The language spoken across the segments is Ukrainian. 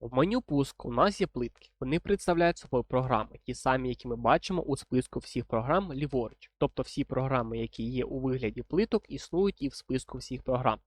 В меню пуск у нас є плитки. Вони представляють собою програми, ті самі, які ми бачимо у списку всіх програм ліворуч. Тобто всі програми, які є у вигляді плиток, існують і в списку всіх програм.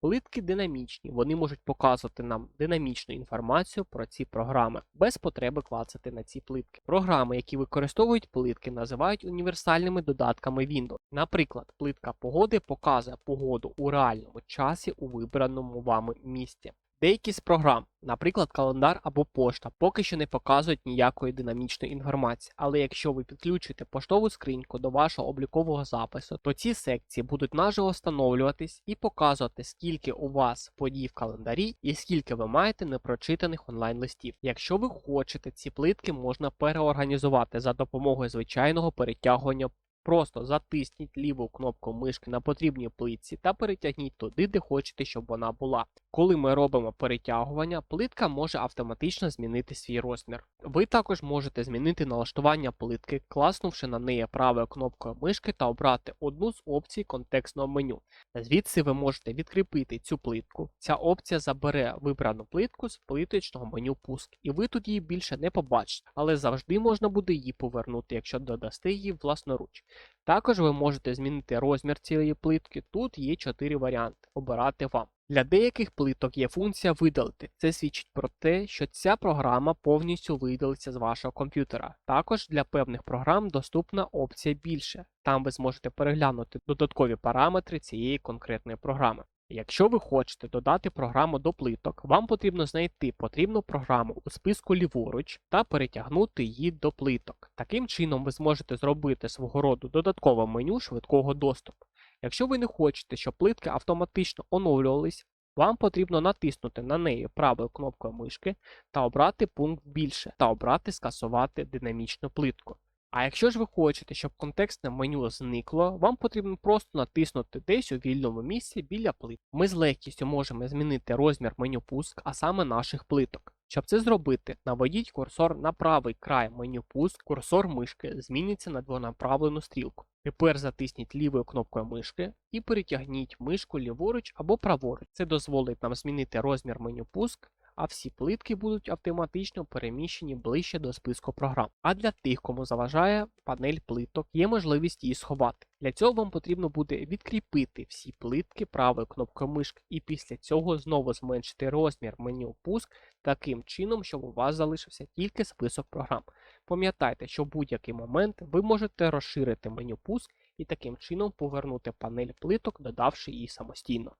Плитки динамічні, вони можуть показувати нам динамічну інформацію про ці програми без потреби клацати на ці плитки. Програми, які використовують плитки, називають універсальними додатками Windows. Наприклад, плитка погоди показує погоду у реальному часі у вибраному вами місці. Деякі з програм, наприклад, календар або пошта, поки що не показують ніякої динамічної інформації, але якщо ви підключите поштову скриньку до вашого облікового запису, то ці секції будуть наживо встановлюватись і показувати, скільки у вас подій в календарі і скільки ви маєте непрочитаних онлайн-листів. Якщо ви хочете, ці плитки можна переорганізувати за допомогою звичайного перетягування Просто затисніть ліву кнопку мишки на потрібній плитці та перетягніть туди, де хочете, щоб вона була. Коли ми робимо перетягування, плитка може автоматично змінити свій розмір. Ви також можете змінити налаштування плитки, класнувши на неї правою кнопкою мишки та обрати одну з опцій контекстного меню. Звідси ви можете відкріпити цю плитку. Ця опція забере вибрану плитку з плиточного меню пуск, і ви тут її більше не побачите, але завжди можна буде її повернути, якщо додасте її власноруч. Також ви можете змінити розмір цієї плитки. Тут є 4 варіанти. Обирати вам. Для деяких плиток є функція видалити. Це свідчить про те, що ця програма повністю видалиться з вашого комп'ютера. Також для певних програм доступна опція більше. Там ви зможете переглянути додаткові параметри цієї конкретної програми. Якщо ви хочете додати програму до плиток, вам потрібно знайти потрібну програму у списку ліворуч та перетягнути її до плиток. Таким чином ви зможете зробити свого роду додаткове меню швидкого доступу. Якщо ви не хочете, щоб плитки автоматично оновлювались, вам потрібно натиснути на неї правою кнопкою мишки та обрати пункт більше та обрати скасувати динамічну плитку. А якщо ж ви хочете, щоб контекстне меню зникло, вам потрібно просто натиснути десь у вільному місці біля плит. Ми з легкістю можемо змінити розмір меню пуск, а саме наших плиток. Щоб це зробити, наведіть курсор на правий край меню пуск, курсор мишки зміниться на двонаправлену стрілку. Тепер затисніть лівою кнопкою мишки і перетягніть мишку ліворуч або праворуч. Це дозволить нам змінити розмір меню пуск, а всі плитки будуть автоматично переміщені ближче до списку програм. А для тих, кому заважає панель плиток, є можливість її сховати. Для цього вам потрібно буде відкріпити всі плитки правою кнопкою мишки і після цього знову зменшити розмір меню пуск таким чином, щоб у вас залишився тільки список програм. Пам'ятайте, що в будь-який момент ви можете розширити меню пуск і таким чином повернути панель плиток, додавши її самостійно.